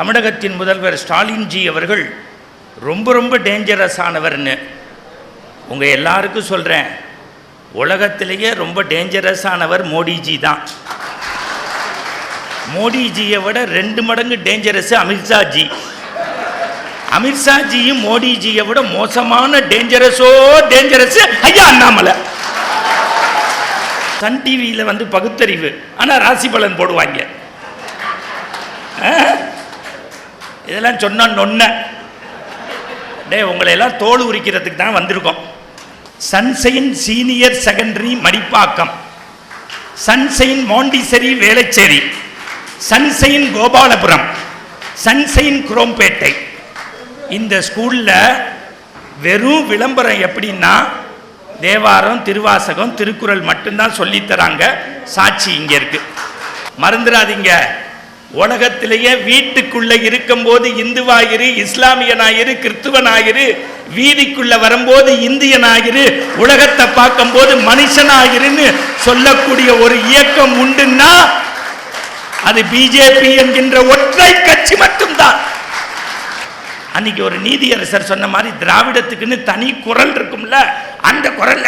தமிழகத்தின் முதல்வர் ஸ்டாலின்ஜி அவர்கள் ரொம்ப ரொம்ப டேஞ்சரஸ் ஆனவர்னு. உங்கள் எல்லாருக்கும் சொல்கிறேன் உலகத்திலேயே ரொம்ப டேஞ்சரஸ் ஆனவர் மோடிஜி தான். மோடிஜியை விட ரெண்டு மடங்கு டேஞ்சரஸ் அமித்ஷாஜி. அமித்ஷாஜியும் மோடிஜியை விட மோசமான டேஞ்சரஸோ டேஞ்சரஸ் ஐயா அண்ணாமலை. சன் டிவியில் வந்து பகுத்தறிவு. ஆனால் ராசி பலன் போடுவாங்க. ஆ? இதெல்லாம் சொன்னா நொன்ன. டே உங்களை எல்லாம் தோல் உரிக்கிறதுக்கு தான் வந்திருக்கோம். Sunshine senior secondary Madipakkam. Sunshine montessori Velachery. Sunshine Gopalapuram. Sunshine Chromepet. இந்த ஸ்கூலில் வெறும் விளம்பரம் எப்படின்னா தேவாரம் திருவாசகம் திருக்குறள் மட்டும்தான் சொல்லித் தராங்க. சாட்சி இங்கே இருக்குது மறந்துடாதீங்க. உலகத்திலேயே வீட்டுக்குள்ள இருக்கும்போது இந்துவாயிரு இஸ்லாமியனாயிரு கிறிஸ்துவனாயிரு வீதிக்குள்ள வரும்போது இந்தியனாயிரு உலகத்தை பார்க்கும்போது மனுஷனாயிருன்னு சொல்லக்கூடிய ஒரு இயக்கம் உண்டுன்னா அது பிஜேபி என்கின்ற ஒற்றை கட்சி மட்டும்தான். அன்னைக்கு ஒரு நீதியரசர் சொன்ன மாதிரி திராவிடத்துக்குன்னு தனி குரல் இருக்கும்ல அந்த குரல்ல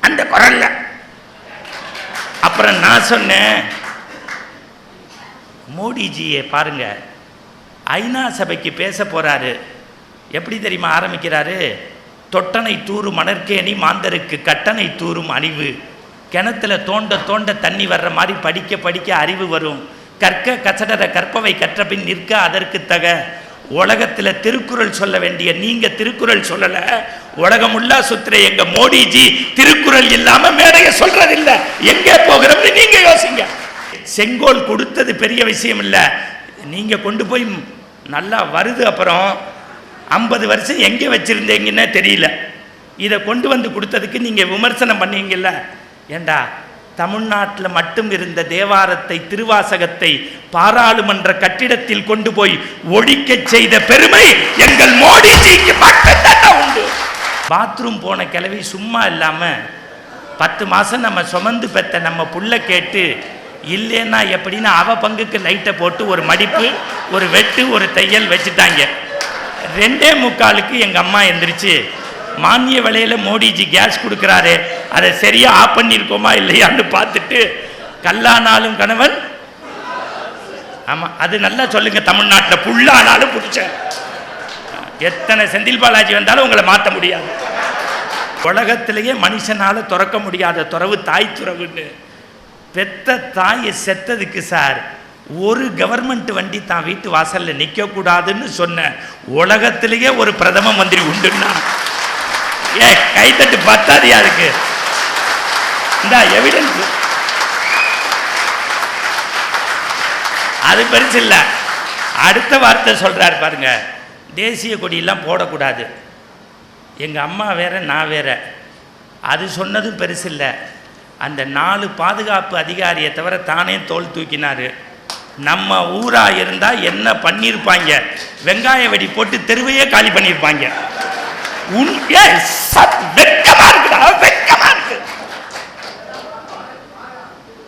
அந்த குரல்ல. அப்புறம் நான் சொன்னேன் மோடிஜியை பாருங்க. ஐநா சபைக்கு பேச போறாரு. எப்படி தெரியுமா ஆரம்பிக்கிறாரு? தொட்டனை தூறும் மணற்கேணி மாந்தருக்கு கட்டணை தூறும் அறிவு கிணத்துல தோண்ட தோண்ட தண்ணி வர்ற மாதிரி படிக்க படிக்க அறிவு வரும். கற்க கசடர கற்பவை கற்றபின் நிற்க அதற்கு தக. உலகத்தில் திருக்குறள் சொல்ல வேண்டிய நீங்க திருக்குறள் சொல்லல. உலகமுள்ளா சுத்துற எங்க மோடிஜி திருக்குறள் இல்லாம மேடைய சொல்றதில்ல. எங்கே போகிறோம்னு நீங்க யோசிங்க. செங்கோல் கொடுத்தது பெரிய விஷயம் இல்லை. நீங்கள் கொண்டு போய் நல்லா வருது அப்புறம் ஐம்பது வருஷம் எங்கே வச்சிருந்தீங்கன்னே தெரியல. இதை கொண்டு வந்து கொடுத்ததுக்கு நீங்கள் விமர்சனம் பண்ணீங்கல்ல. ஏண்டா தமிழ்நாட்டில் மட்டும் இருந்த தேவாரத்தை திருவாசகத்தை பாராளுமன்ற கட்டிடத்தில் கொண்டு போய் ஒழிக்க செய்த பெருமை எங்கள் மோடிஜிக்கு மட்டும்தான் உண்டு. பாத்ரூம் போன கிளவி சும்மா இல்லாமல் பத்து மாதம் நம்ம சுமந்து பெற்ற நம்ம புள்ள கேட்டு இல்லைன்னா எப்படின்னா அவ பங்குக்கு லைட்டை போட்டு ஒரு மடிப்பு ஒரு வெட்டு ஒரு தையல் வச்சுட்டாங்க. ரெண்டே முக்காலுக்கு எங்கள் அம்மா எந்திரிச்சு மானிய விலையில மோடிஜி கேஸ் கொடுக்குறாரு அதை சரியாக ஆஃப் பண்ணியிருக்கோமா இல்லையான்னு பார்த்துட்டு கல்லானாலும் கணவன் ஆமாம் அது நல்லா சொல்லுங்க தமிழ்நாட்டில் புல்லானாலும் பிடிச்ச. எத்தனை செந்தில் பாலாஜி வந்தாலும் உங்களை மாற்ற முடியாது. உலகத்திலேயே மனுஷனால் துறக்க முடியாத துறவு தாய் துறவுன்னு. பெத்த தாயை செத்ததுக்கு சார் ஒரு கவர்மெண்ட் வண்டி தான் வீட்டு வாசலில் நிற்கக்கூடாதுன்னு சொன்ன உலகத்திலேயே ஒரு பிரதம மந்திரி உண்டுன்னா. ஏ கைத்தட்டு பத்தாது யாருக்கு இந்த எவிடன்ஸ் அது பெருசு இல்லை. அடுத்த வார்த்தை சொல்கிறார் பாருங்க. தேசிய கொடியெல்லாம் போடக்கூடாது. எங்கள் அம்மா வேற நான் வேற. அது சொன்னதும் பெருசு இல்லை. அந்த நாலு பாதுகாப்பு அதிகாரியை தவிர தானே தோல் தூக்கினார். நம்ம ஊராக இருந்தால் என்ன பண்ணியிருப்பாங்க வெங்காய வெடி போட்டு தெருவையே காலி பண்ணியிருப்பாங்க உன் ஏ, இருக்குடா இருக்கு.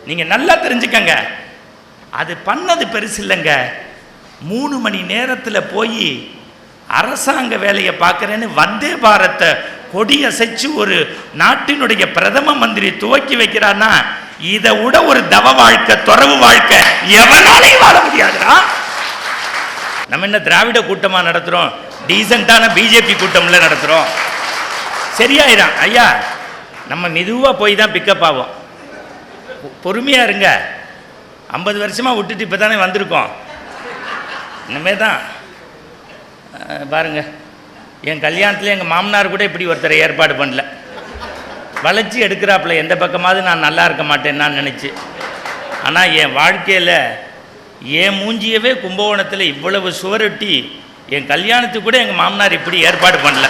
நீங்க நல்லா தெரிஞ்சுக்கங்க. அது பண்ணது பெருசு இல்லைங்க. மூணு மணி நேரத்தில் போய் அரசாங்க வேலையை பார்க்குறேன்னு வந்தே பாரத்தை கொடி அசைச்சு ஒரு நாட்டினுடைய பிரதம மந்திரி துவக்கி வைக்கிறான்னா இதை விட ஒரு தவ வாழ்க்கை துறவு வாழ்க்கை எவனாலையும் வாழ முடியாதுடா. நம்ம என்ன திராவிட கூட்டமா நடத்துறோம்? டீசெண்டான பிஜேபி கூட்டம்ல நடத்துறோம். சரியாயிரும் ஐயா நம்ம மெதுவாக போய் தான் பிக்கப் ஆகும் பொ- பொறுமையா இருங்க. ஐம்பது வருஷமா விட்டுட்டு இப்போ தானே வந்திருக்கோம். இனிமே தான் பாருங்கள் என் கல்யாணத்தில் எங்கள் மாமனார் கூட இப்படி ஒருத்தரை ஏற்பாடு பண்ணல. வளர்ச்சி எடுக்கிறாப்புல எந்த பக்கமாவது நான் நல்லா இருக்க மாட்டேன்னு நான் நினச்சி. ஆனால் என் வாழ்க்கையில் என் மூஞ்சியவே கும்பகோணத்தில் இவ்வளவு சுவரொட்டி என் கல்யாணத்துக்கு கூட எங்கள் மாமனார் இப்படி ஏற்பாடு பண்ணல.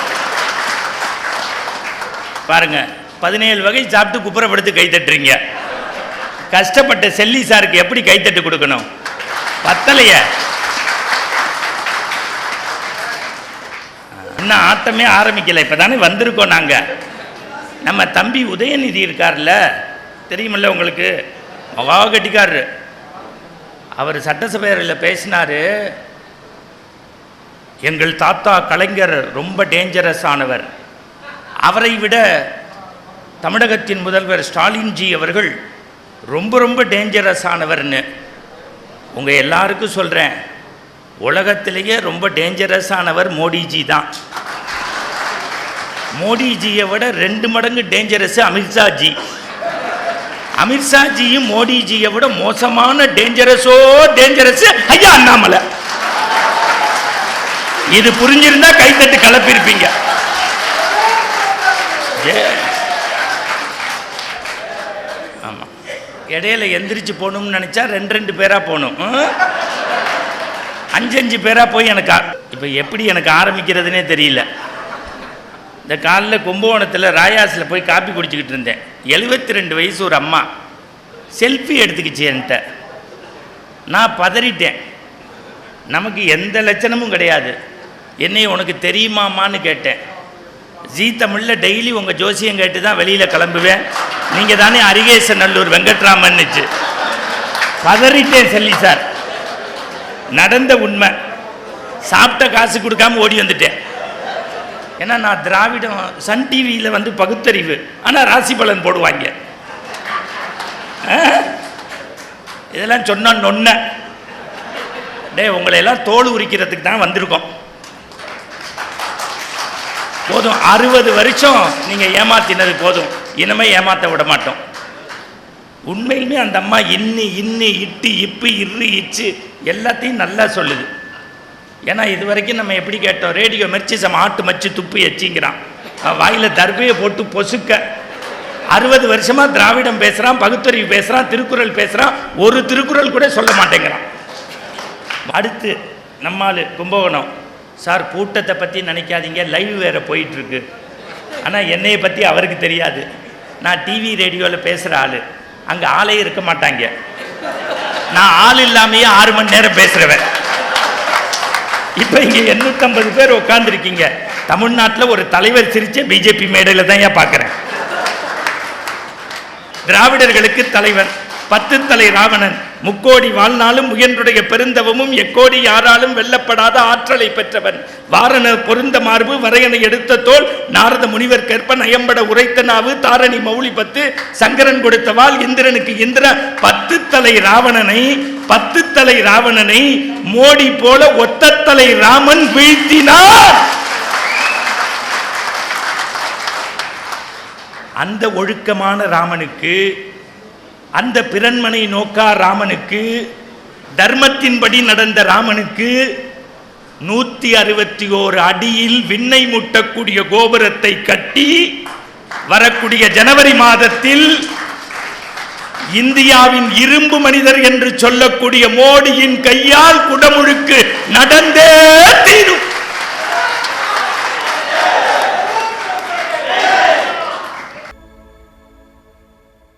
பாருங்கள் பதினேழு வகை சாப்பிட்டு குப்புறப்படுத்து கைத்தட்டுறீங்க கஷ்டப்பட்ட செல்லி சாருக்கு எப்படி கைத்தட்டு கொடுக்கணும்? பத்தலையே. இன்னும் ஆட்டமே இப்போ தானே வந்திருக்கோம் நாங்கள் நம்ம தம்பி உதயநிதி இருக்கார்ல. தெரியுமில்ல உங்களுக்கு? மகா கட்டிக்காரரு அவர் சட்டசபையில் பேசினாரு. எங்கள் தாத்தா கலைஞர் ரொம்ப டேஞ்சரஸ் ஆனவர். அவரை விட தமிழகத்தின் முதல்வர் ஸ்டாலின்ஜி அவர்கள் ரொம்ப ரொம்ப டேஞ்சரஸ் ஆனவர்னு. உங்கள் எல்லாருக்கும் சொல்கிறேன் உலகத்திலேயே ரொம்ப டேஞ்சரஸானவர் மோடிஜி தான். மோடிஜியை விட ரெண்டு மடங்கு டேஞ்சரஸ் அமித்ஷாஜி. அமித்ஷாஜியும் மோடிஜியை விட மோசமான டேஞ்சரஸோ டேஞ்சரஸ் ஐயா அண்ணாமலை. இது புரிஞ்சிருந்தா கைத்தட்டு கலப்பிருப்பீங்க. ஏ- இடையில எந்திரிச்சு போகணும்னு நினைச்சா ரெண்டு ரெண்டு பேரா போகணும். அஞ்சஞ்சு பேராக போய் எனக்கு இப்போ எப்படி எனக்கு ஆரம்பிக்கிறதுனே தெரியல. இந்த காலைல கும்பகோணத்தில் ராயாஸில் போய் காப்பி குடிச்சிக்கிட்டு இருந்தேன். எழுபத்தி ரெண்டு வயசு ஒரு அம்மா. செல்ஃபி எடுத்துக்கிச்சு என்கிட்ட. நான் பதறிட்டேன். நமக்கு எந்த லட்சணமும் கிடையாது. என்னை உனக்கு தெரியுமாமான்னு கேட்டேன். ஜீ தமிழில் டெய்லி உங்கள் ஜோசியம் கேட்டு தான் வெளியில் கிளம்புவேன். நீங்கள் தானே அரிகேச நல்லூர் வெங்கட்ராமன்னுச்சு. பதறிட்டேன் செல்லி சார். நடந்த உண்மை. சாப்பிட்ட காசு கொடுக்காம ஓடி வந்துட்டேன். ஏன்னா நான் திராவிடம் சன் டிவியில் வந்து பகுத்தறிவு. ஆனால் ராசி பலன் போடுவாங்க. ஆ? இதெல்லாம் சொன்னால் நொன்ன. டே உங்களை எல்லாம் தோல் உரிக்கிறதுக்கு தான் வந்திருக்கோம். போதும். அறுபது வருஷம் நீங்கள் ஏமாத்தினது போதும். இனிமே ஏமாற்ற விட மாட்டோம். உண்மையிலுமே அந்த அம்மா இன்னி இன்னி இட்டு இப்பு இரு இச்சு எல்லாத்தையும் நல்லா சொல்லுது. ஏன்னா இது வரைக்கும் நம்ம எப்படி கேட்டோம் ரேடியோ மெர்ச்சி சம ஆட்டு மச்சு துப்பு எச்சிங்கிறான். வாயில் வாயில தர்பையை போட்டு பொசுக்க. அறுபது வருஷமா திராவிடம் பேசுறான் பகுத்தறிவு பேசுறான் திருக்குறள் பேசுறான் ஒரு திருக்குறள் கூட சொல்ல மாட்டேங்கிறான். அடுத்து நம்மால் கும்பகோணம். சார் கூட்டத்தை பற்றி நினைக்காதீங்க லைவ் வேறு போயிட்டுருக்கு ஆனால் என்னையை பற்றி அவருக்கு தெரியாது. நான் டிவி ரேடியோவில் பேசுகிற ஆள். அங்கே ஆளே இருக்க மாட்டாங்க. நான் ஆள் இல்லாமையே ஆறு மணி நேரம் பேசுகிறவன் இப்போ இங்கே எண்ணூற்றம்பது பேர் உட்காந்துருக்கீங்க தமிழ்நாட்டில் ஒரு தலைவர் சிரிச்ச பிஜேபி மேடையில் தான் ஏன் பார்க்குறேன் திராவிடர்களுக்கு தலைவர் பத்து தலை ராவணன் முக்கோடி வாழ்நாளும் முயன்றுடைய பெருந்தவமும் எக்கோடி யாராலும் வெல்லப்படாத ஆற்றலை பெற்றவன். வாரண பொருந்த மார்பு வரையனை எடுத்த தோல் நாரத முனிவர் கற்ப நயம்பட உரைத்த நாவு தாரணி மௌலி பத்து சங்கரன் கொடுத்தவாள் இந்திரனுக்கு இந்திர பத்து தலை ராவணனை பத்து தலை ராவணனை மோடி போல ஒத்த தலை ராமன் வீழ்த்தினார். அந்த ஒழுக்கமான ராமனுக்கு அந்த பிறன்மனை நோக்கா ராமனுக்கு தர்மத்தின்படி நடந்த ராமனுக்கு நூத்தி அறுபத்தி ஓரு அடியில் விண்ணை முட்டக்கூடிய கோபுரத்தை கட்டி வரக்கூடிய ஜனவரி மாதத்தில் இந்தியாவின் இரும்பு மனிதர் என்று சொல்லக்கூடிய மோடியின் கையால் குடமுழுக்கு நடந்தே தீரும்.